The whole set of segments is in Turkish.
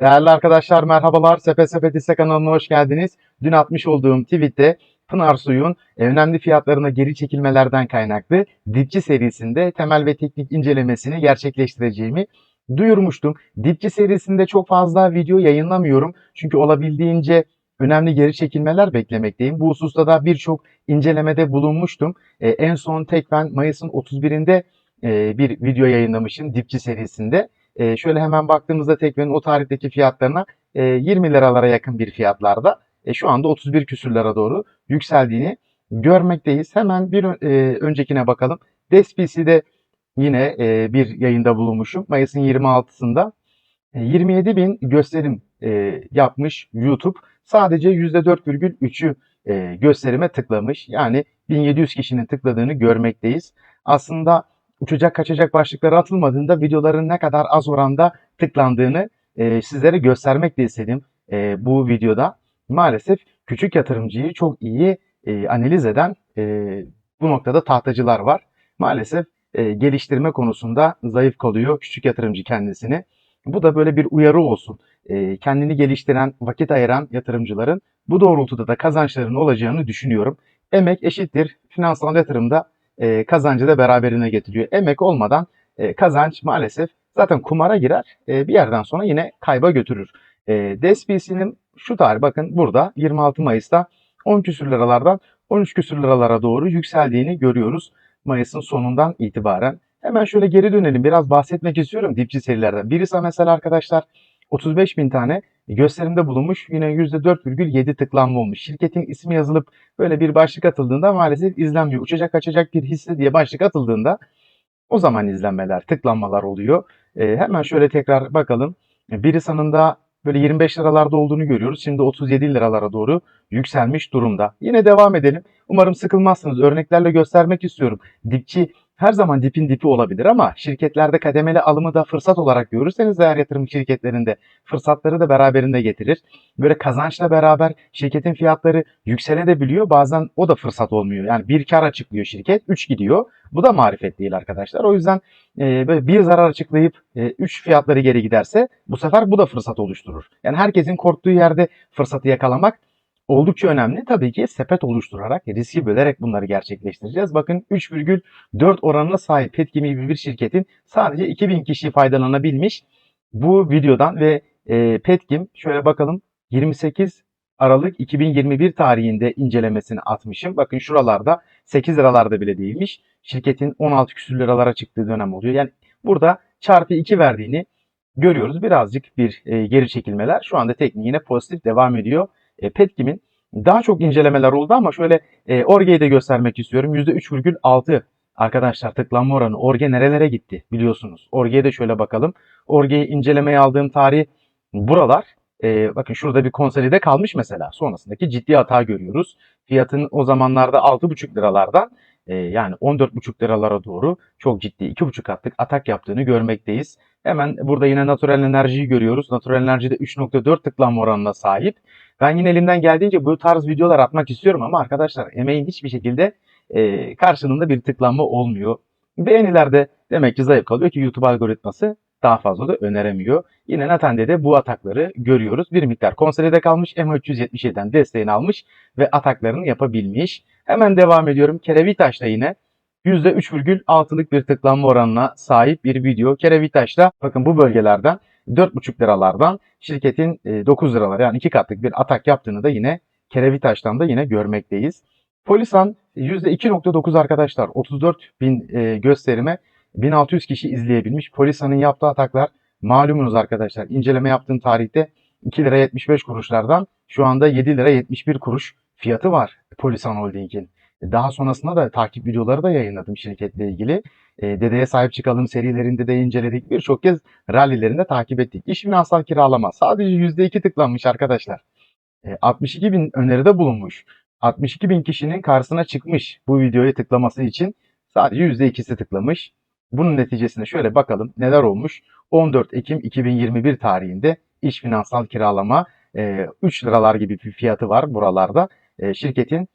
Değerli arkadaşlar merhabalar. Sepe Sepe Disse kanalına hoş geldiniz. Dün atmış olduğum tweette Pınar Suyun önemli fiyatlarına geri çekilmelerden kaynaklı Dipçi serisinde temel ve teknik incelemesini gerçekleştireceğimi duyurmuştum. Dipçi serisinde çok fazla video yayınlamıyorum. Çünkü olabildiğince önemli geri çekilmeler beklemekteyim. Bu hususta da birçok incelemede bulunmuştum. Ee, en son tek ben Mayıs'ın 31'inde e, bir video yayınlamışım Dipçi serisinde. E, şöyle hemen baktığımızda teknenin o tarihteki fiyatlarına e, 20 liralara yakın bir fiyatlarda e, şu anda 31 küsürlere doğru yükseldiğini görmekteyiz. Hemen bir e, öncekine bakalım. Despici'de yine e, bir yayında bulunmuşum. Mayıs'ın 26'sında. E, 27 bin gösterim e, yapmış YouTube. Sadece %4,3'ü e, gösterime tıklamış. Yani 1700 kişinin tıkladığını görmekteyiz. Aslında uçacak kaçacak başlıkları atılmadığında videoların ne kadar az oranda tıklandığını e, sizlere göstermek de istedim e, bu videoda. Maalesef küçük yatırımcıyı çok iyi e, analiz eden e, bu noktada tahtacılar var. Maalesef e, geliştirme konusunda zayıf kalıyor küçük yatırımcı kendisini. Bu da böyle bir uyarı olsun. E, kendini geliştiren, vakit ayıran yatırımcıların bu doğrultuda da kazançlarının olacağını düşünüyorum. Emek eşittir finansal yatırımda e, kazancı da beraberine getiriyor. Emek olmadan e, kazanç maalesef zaten kumara girer. E, bir yerden sonra yine kayba götürür. E, DSPC'nin şu tarih bakın burada 26 Mayıs'ta 10 küsür liralardan 13 küsür liralara doğru yükseldiğini görüyoruz. Mayıs'ın sonundan itibaren. Hemen şöyle geri dönelim. Biraz bahsetmek istiyorum dipçi serilerden. Birisi mesela arkadaşlar 35 bin tane gösterimde bulunmuş. Yine %4,7 tıklanma olmuş. Şirketin ismi yazılıp böyle bir başlık atıldığında maalesef izlenmiyor. Uçacak kaçacak bir hisse diye başlık atıldığında o zaman izlenmeler, tıklanmalar oluyor. Ee, hemen şöyle tekrar bakalım. Birisan'ın da böyle 25 liralarda olduğunu görüyoruz. Şimdi 37 liralara doğru yükselmiş durumda. Yine devam edelim. Umarım sıkılmazsınız. Örneklerle göstermek istiyorum. Dipçi her zaman dipin dipi olabilir ama şirketlerde kademeli alımı da fırsat olarak görürseniz eğer yatırım şirketlerinde fırsatları da beraberinde getirir. Böyle kazançla beraber şirketin fiyatları yükselebiliyor. Bazen o da fırsat olmuyor. Yani bir kar açıklıyor şirket, 3 gidiyor. Bu da marifet değil arkadaşlar. O yüzden e, böyle bir zarar açıklayıp 3 fiyatları geri giderse bu sefer bu da fırsat oluşturur. Yani herkesin korktuğu yerde fırsatı yakalamak oldukça önemli. Tabii ki sepet oluşturarak, riski bölerek bunları gerçekleştireceğiz. Bakın 3,4 oranına sahip Petkim gibi bir şirketin sadece 2000 kişi faydalanabilmiş bu videodan ve e, Petkim şöyle bakalım 28 Aralık 2021 tarihinde incelemesini atmışım. Bakın şuralarda 8 liralarda bile değilmiş. Şirketin 16 küsür liralara çıktığı dönem oluyor. Yani burada çarpı 2 verdiğini görüyoruz. Birazcık bir e, geri çekilmeler. Şu anda tekniği yine pozitif devam ediyor. E, Petkim'in daha çok incelemeler oldu ama şöyle e, Orge'yi de göstermek istiyorum. %3,6 arkadaşlar tıklanma oranı. Orge nerelere gitti biliyorsunuz. Orge'ye de şöyle bakalım. Orge'yi incelemeye aldığım tarih buralar. E, bakın şurada bir konsolide kalmış mesela. Sonrasındaki ciddi hata görüyoruz. Fiyatın o zamanlarda 6,5 liralardan e, yani 14,5 liralara doğru çok ciddi 2,5 katlık atak yaptığını görmekteyiz. Hemen burada yine natural enerjiyi görüyoruz. Natural enerji de 3.4 tıklanma oranına sahip. Ben yine elimden geldiğince bu tarz videolar atmak istiyorum ama arkadaşlar emeğin hiçbir şekilde e, karşılığında bir tıklanma olmuyor. Beğenilerde demek ki zayıf kalıyor ki YouTube algoritması daha fazla da öneremiyor. Yine Naten'de de bu atakları görüyoruz. Bir miktar konsolide kalmış M377'den desteğini almış ve ataklarını yapabilmiş. Hemen devam ediyorum. Kerevitaş'ta yine %3,6'lık bir tıklanma oranına sahip bir video. Kerevitaş'ta bakın bu bölgelerden 4,5 liralardan şirketin e, 9 liralar yani 2 katlık bir atak yaptığını da yine Kerevitaş'tan da yine görmekteyiz. Polisan %2.9 arkadaşlar 34 bin e, gösterime 1600 kişi izleyebilmiş. Polisan'ın yaptığı ataklar malumunuz arkadaşlar. İnceleme yaptığım tarihte 2 lira 75 kuruşlardan şu anda 7 lira 71 kuruş fiyatı var Polisan Holding'in. Daha sonrasında da takip videoları da yayınladım şirketle ilgili. E, Dedeye sahip çıkalım serilerinde de inceledik. Birçok kez rallilerinde takip ettik. İş finansal kiralama sadece %2 tıklanmış arkadaşlar. E, 62 bin öneride bulunmuş. 62 bin kişinin karşısına çıkmış bu videoyu tıklaması için sadece %2'si tıklamış. Bunun neticesinde şöyle bakalım neler olmuş. 14 Ekim 2021 tarihinde iş finansal kiralama e, 3 liralar gibi bir fiyatı var buralarda. E, şirketin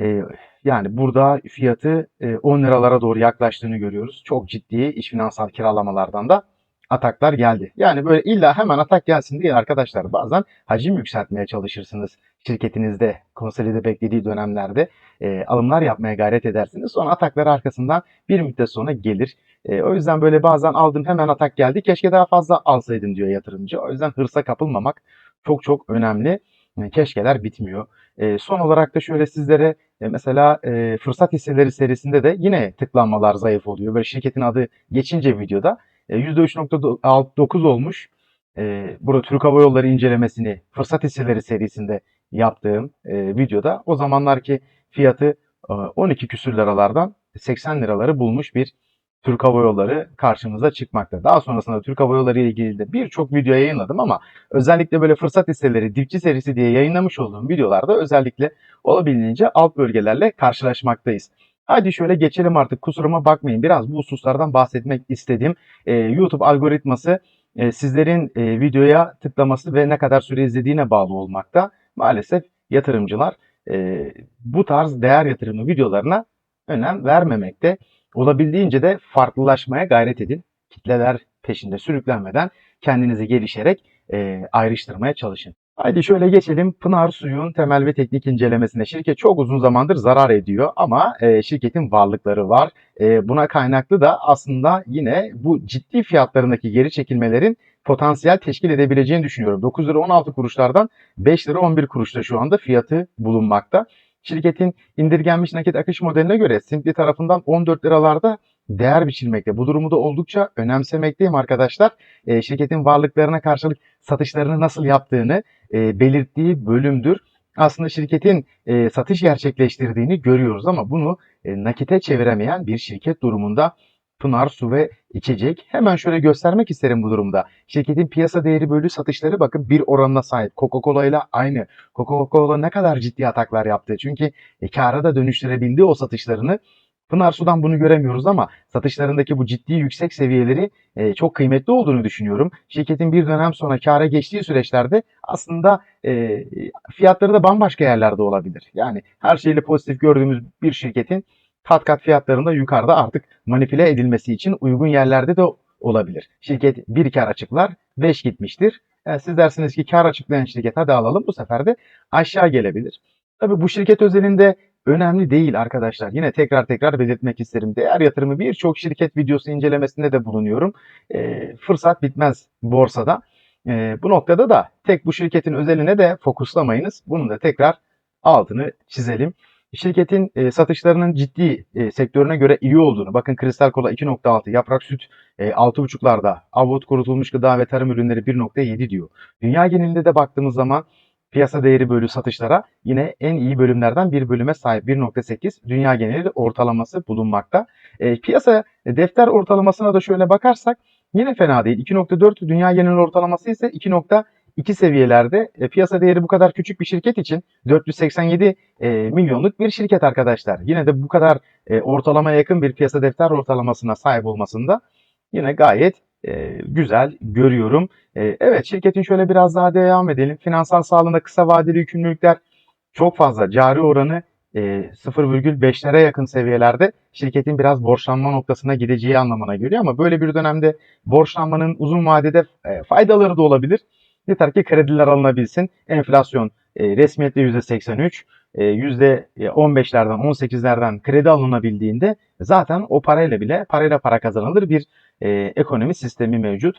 e, yani burada fiyatı e, 10 liralara doğru yaklaştığını görüyoruz. Çok ciddi iş finansal kiralamalardan da ataklar geldi. Yani böyle illa hemen atak gelsin değil arkadaşlar. Bazen hacim yükseltmeye çalışırsınız. Şirketinizde konsolide beklediği dönemlerde e, alımlar yapmaya gayret edersiniz. Sonra ataklar arkasından bir müddet sonra gelir. E, o yüzden böyle bazen aldım hemen atak geldi. Keşke daha fazla alsaydım diyor yatırımcı. O yüzden hırsa kapılmamak çok çok önemli. Keşkeler bitmiyor. E, son olarak da şöyle sizlere e, mesela e, fırsat hisseleri serisinde de yine tıklanmalar zayıf oluyor. Böyle şirketin adı geçince videoda e, %3.9 olmuş. E, burada Türk Hava Yolları incelemesini fırsat hisseleri serisinde yaptığım e, videoda o zamanlarki fiyatı e, 12 küsür liralardan 80 liraları bulmuş bir Türk Hava Yolları karşımıza çıkmakta. Daha sonrasında Türk Hava Yolları ile ilgili de birçok video yayınladım ama özellikle böyle fırsat hisseleri, dipçi serisi diye yayınlamış olduğum videolarda özellikle olabildiğince alt bölgelerle karşılaşmaktayız. Hadi şöyle geçelim artık kusuruma bakmayın. Biraz bu hususlardan bahsetmek istedim. Ee, YouTube algoritması e, sizlerin e, videoya tıklaması ve ne kadar süre izlediğine bağlı olmakta. Maalesef yatırımcılar e, bu tarz değer yatırımı videolarına önem vermemekte. Olabildiğince de farklılaşmaya gayret edin. Kitleler peşinde sürüklenmeden kendinizi gelişerek e, ayrıştırmaya çalışın. Haydi şöyle geçelim Pınar Suyun temel ve teknik incelemesine. Şirket çok uzun zamandır zarar ediyor ama e, şirketin varlıkları var. E, buna kaynaklı da aslında yine bu ciddi fiyatlarındaki geri çekilmelerin potansiyel teşkil edebileceğini düşünüyorum. 9 lira 16 kuruşlardan 5 lira 11 kuruşta şu anda fiyatı bulunmakta. Şirketin indirgenmiş nakit akış modeline göre Simpli tarafından 14 liralarda değer biçilmekte. Bu durumu da oldukça önemsemekteyim arkadaşlar. E, şirketin varlıklarına karşılık satışlarını nasıl yaptığını e, belirttiği bölümdür. Aslında şirketin e, satış gerçekleştirdiğini görüyoruz ama bunu e, nakite çeviremeyen bir şirket durumunda Pınar Su ve İçecek. Hemen şöyle göstermek isterim bu durumda. Şirketin piyasa değeri bölü satışları bakın bir oranına sahip. Coca-Cola ile aynı. Coca-Cola ne kadar ciddi ataklar yaptı. Çünkü e, kâra da dönüştürebildi o satışlarını. Pınar Su'dan bunu göremiyoruz ama satışlarındaki bu ciddi yüksek seviyeleri e, çok kıymetli olduğunu düşünüyorum. Şirketin bir dönem sonra kâra geçtiği süreçlerde aslında e, fiyatları da bambaşka yerlerde olabilir. Yani her şeyle pozitif gördüğümüz bir şirketin kat kat fiyatlarında yukarıda artık manipüle edilmesi için uygun yerlerde de olabilir. Şirket bir kar açıklar, 5 gitmiştir. E, siz dersiniz ki kar açıklayan şirket hadi alalım bu sefer de aşağı gelebilir. Tabii bu şirket özelinde önemli değil arkadaşlar. Yine tekrar tekrar belirtmek isterim. Değer yatırımı birçok şirket videosu incelemesinde de bulunuyorum. E, fırsat bitmez borsada. E, bu noktada da tek bu şirketin özeline de fokuslamayınız. Bunun da tekrar altını çizelim. Şirketin e, satışlarının ciddi e, sektörüne göre iyi olduğunu, bakın kristal kola 2.6, yaprak süt e, 6.5'larda, avut kurutulmuş gıda ve tarım ürünleri 1.7 diyor. Dünya genelinde de baktığımız zaman piyasa değeri bölü satışlara yine en iyi bölümlerden bir bölüme sahip 1.8 dünya geneli ortalaması bulunmakta. E, piyasa defter ortalamasına da şöyle bakarsak yine fena değil. 2.4 dünya genel ortalaması ise 2.2 seviyelerde. E, piyasa değeri bu kadar küçük bir şirket için 487 e, milyonluk bir şirket arkadaşlar. Yine de bu kadar e, ortalamaya yakın bir piyasa defter ortalamasına sahip olmasında yine gayet e, güzel görüyorum. E, evet şirketin şöyle biraz daha devam edelim. Finansal sağlığında kısa vadeli yükümlülükler çok fazla. Cari oranı e, 0,5'lere yakın seviyelerde şirketin biraz borçlanma noktasına gideceği anlamına geliyor ama böyle bir dönemde borçlanmanın uzun vadede e, faydaları da olabilir. Yeter ki krediler alınabilsin. Enflasyon e, resmiyetle %83, e, %15'lerden 18'lerden kredi alınabildiğinde zaten o parayla bile parayla para kazanılır bir e, ekonomi sistemi mevcut.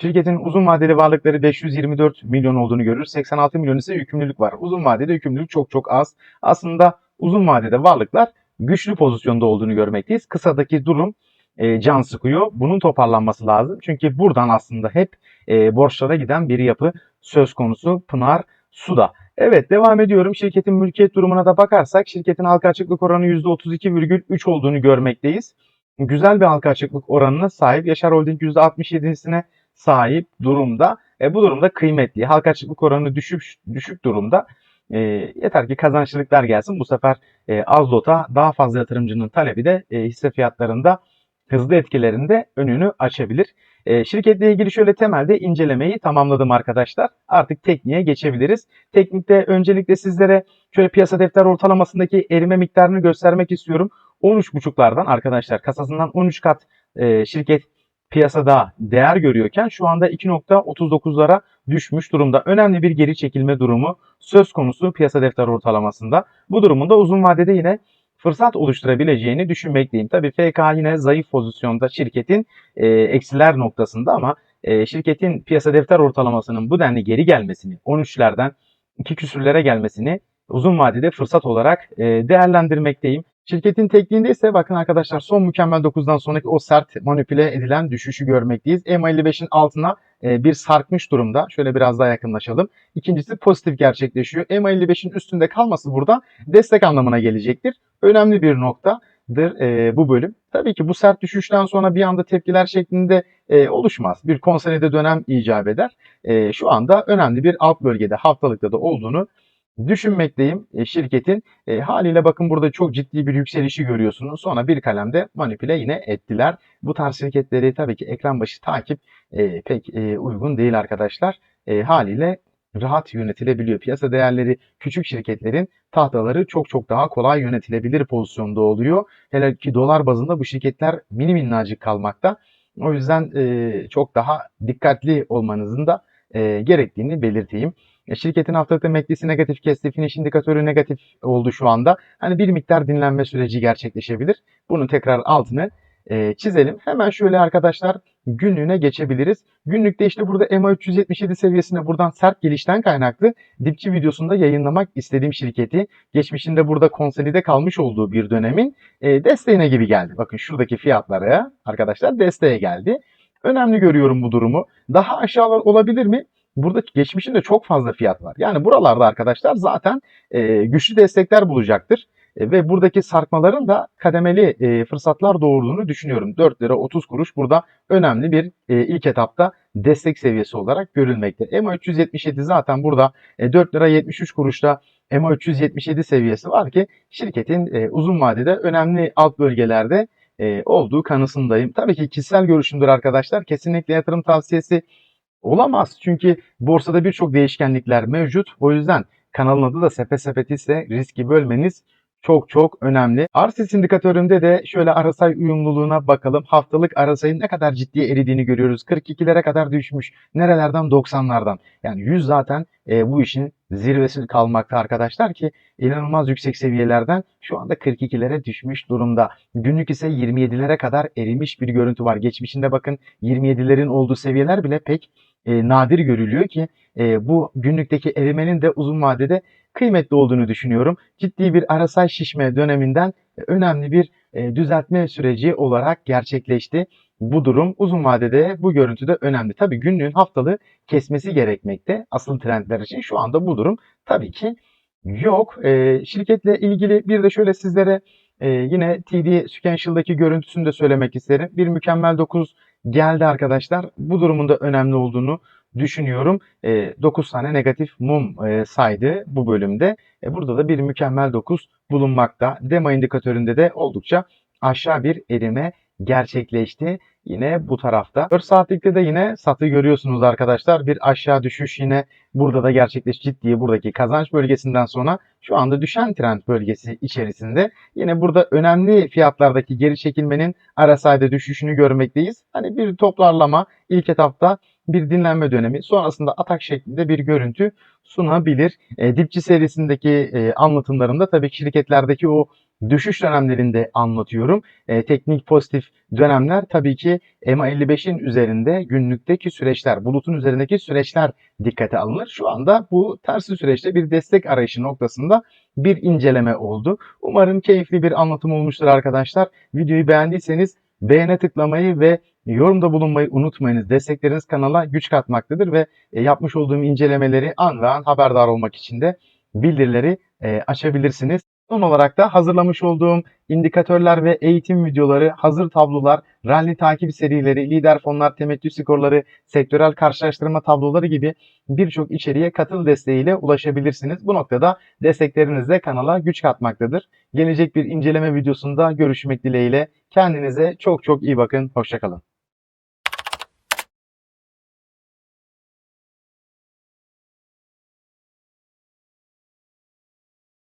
Şirketin uzun vadeli varlıkları 524 milyon olduğunu görürüz. 86 milyon ise yükümlülük var. Uzun vadede yükümlülük çok çok az. Aslında uzun vadede varlıklar güçlü pozisyonda olduğunu görmekteyiz. Kısadaki durum e, can sıkıyor. Bunun toparlanması lazım. Çünkü buradan aslında hep e, borçlara giden bir yapı söz konusu Pınar Suda. Evet devam ediyorum. Şirketin mülkiyet durumuna da bakarsak şirketin halka açıklık oranı %32,3 olduğunu görmekteyiz. Güzel bir halka açıklık oranına sahip. Yaşar Holding %67'sine sahip durumda. E, bu durumda kıymetli. Halka açıklık oranı düşük düşük durumda. E, yeter ki kazançlılıklar gelsin. Bu sefer e, Azot'a daha fazla yatırımcının talebi de e, hisse fiyatlarında hızlı etkilerinde önünü açabilir. E, şirketle ilgili şöyle temelde incelemeyi tamamladım arkadaşlar. Artık tekniğe geçebiliriz. Teknikte öncelikle sizlere şöyle piyasa defter ortalamasındaki erime miktarını göstermek istiyorum. 13.5'lardan arkadaşlar kasasından 13 kat e, şirket piyasada değer görüyorken şu anda 2.39'lara düşmüş durumda. Önemli bir geri çekilme durumu söz konusu piyasa defter ortalamasında. Bu durumunda uzun vadede yine fırsat oluşturabileceğini düşünmekteyim. Tabii FK yine zayıf pozisyonda şirketin e, eksiler noktasında ama e, şirketin piyasa defter ortalamasının bu denli geri gelmesini, 13'lerden 2 küsürlere gelmesini uzun vadede fırsat olarak e, değerlendirmekteyim. Şirketin tekniğinde ise bakın arkadaşlar son mükemmel 9'dan sonraki o sert manipüle edilen düşüşü görmekteyiz. EMA55'in altına e, bir sarkmış durumda. Şöyle biraz daha yakınlaşalım. İkincisi pozitif gerçekleşiyor. EMA55'in üstünde kalması burada destek anlamına gelecektir. Önemli bir noktadır e, bu bölüm. Tabii ki bu sert düşüşten sonra bir anda tepkiler şeklinde e, oluşmaz. Bir konsolide dönem icap eder. Şu anda önemli bir alt bölgede haftalıkta da olduğunu düşünmekteyim e, şirketin. E, haliyle bakın burada çok ciddi bir yükselişi görüyorsunuz. Sonra bir kalemde manipüle yine ettiler. Bu tarz şirketleri tabii ki ekran başı takip e, pek e, uygun değil arkadaşlar. E, haliyle rahat yönetilebiliyor. Piyasa değerleri küçük şirketlerin tahtaları çok çok daha kolay yönetilebilir pozisyonda oluyor. Hele ki dolar bazında bu şirketler mini minnacık kalmakta. O yüzden e, çok daha dikkatli olmanızın da e, gerektiğini belirteyim. Şirketin haftalık emeklisi negatif kesti, finish indikatörü negatif oldu şu anda. Hani bir miktar dinlenme süreci gerçekleşebilir. Bunun tekrar altını e, çizelim. Hemen şöyle arkadaşlar günlüğüne geçebiliriz. Günlükte işte burada EMA 377 seviyesine buradan sert gelişten kaynaklı dipçi videosunda yayınlamak istediğim şirketi geçmişinde burada konsolide kalmış olduğu bir dönemin e, desteğine gibi geldi. Bakın şuradaki fiyatlara arkadaşlar desteğe geldi. Önemli görüyorum bu durumu. Daha aşağılar olabilir mi? Burada geçmişinde çok fazla fiyat var. Yani buralarda arkadaşlar zaten e, güçlü destekler bulacaktır. E, ve buradaki sarkmaların da kademeli e, fırsatlar doğurduğunu düşünüyorum. 4 lira 30 kuruş burada önemli bir e, ilk etapta destek seviyesi olarak görülmekte. EMA 377 zaten burada e, 4 lira 73 kuruşta EMA 377 seviyesi var ki şirketin e, uzun vadede önemli alt bölgelerde e, olduğu kanısındayım. Tabii ki kişisel görüşümdür arkadaşlar. Kesinlikle yatırım tavsiyesi olamaz. Çünkü borsada birçok değişkenlikler mevcut. O yüzden kanalın adı da Sepe Sepet ise riski bölmeniz çok çok önemli. Arsis indikatöründe de şöyle arasay uyumluluğuna bakalım. Haftalık arasayın ne kadar ciddi eridiğini görüyoruz. 42'lere kadar düşmüş. Nerelerden? 90'lardan. Yani 100 zaten e, bu işin zirvesi kalmakta arkadaşlar ki inanılmaz yüksek seviyelerden şu anda 42'lere düşmüş durumda. Günlük ise 27'lere kadar erimiş bir görüntü var. Geçmişinde bakın 27'lerin olduğu seviyeler bile pek e, nadir görülüyor ki e, bu günlükteki erimenin de uzun vadede kıymetli olduğunu düşünüyorum. Ciddi bir arasay şişme döneminden e, önemli bir e, düzeltme süreci olarak gerçekleşti. Bu durum uzun vadede bu görüntüde önemli. Tabi günlüğün haftalığı kesmesi gerekmekte asıl trendler için. Şu anda bu durum tabii ki yok. E, şirketle ilgili bir de şöyle sizlere e, yine TD Sequential'daki görüntüsünü de söylemek isterim. Bir mükemmel 9 geldi arkadaşlar. Bu durumun da önemli olduğunu düşünüyorum. E, 9 tane negatif mum e, saydı bu bölümde. E, burada da bir mükemmel 9 bulunmakta. Demo indikatöründe de oldukça aşağı bir erime gerçekleşti. Yine bu tarafta. 4 saatlikte de yine satı görüyorsunuz arkadaşlar. Bir aşağı düşüş yine burada da gerçekleşti. Ciddi buradaki kazanç bölgesinden sonra şu anda düşen trend bölgesi içerisinde. Yine burada önemli fiyatlardaki geri çekilmenin RSI'de düşüşünü görmekteyiz. Hani bir toplarlama ilk etapta bir dinlenme dönemi sonrasında atak şeklinde bir görüntü sunabilir. E, dipçi serisindeki e, anlatımlarımda tabii ki şirketlerdeki o düşüş dönemlerinde anlatıyorum. E, teknik pozitif dönemler tabii ki EMA 55'in üzerinde günlükteki süreçler, bulutun üzerindeki süreçler dikkate alınır. Şu anda bu tersi süreçte bir destek arayışı noktasında bir inceleme oldu. Umarım keyifli bir anlatım olmuştur arkadaşlar. Videoyu beğendiyseniz beğene tıklamayı ve yorumda bulunmayı unutmayınız. Destekleriniz kanala güç katmaktadır ve e, yapmış olduğum incelemeleri an ve an haberdar olmak için de bildirileri e, açabilirsiniz. Son olarak da hazırlamış olduğum indikatörler ve eğitim videoları, hazır tablolar, rally takip serileri, lider fonlar, temettü skorları, sektörel karşılaştırma tabloları gibi birçok içeriğe katıl desteğiyle ulaşabilirsiniz. Bu noktada destekleriniz de kanala güç katmaktadır. Gelecek bir inceleme videosunda görüşmek dileğiyle. Kendinize çok çok iyi bakın. Hoşçakalın.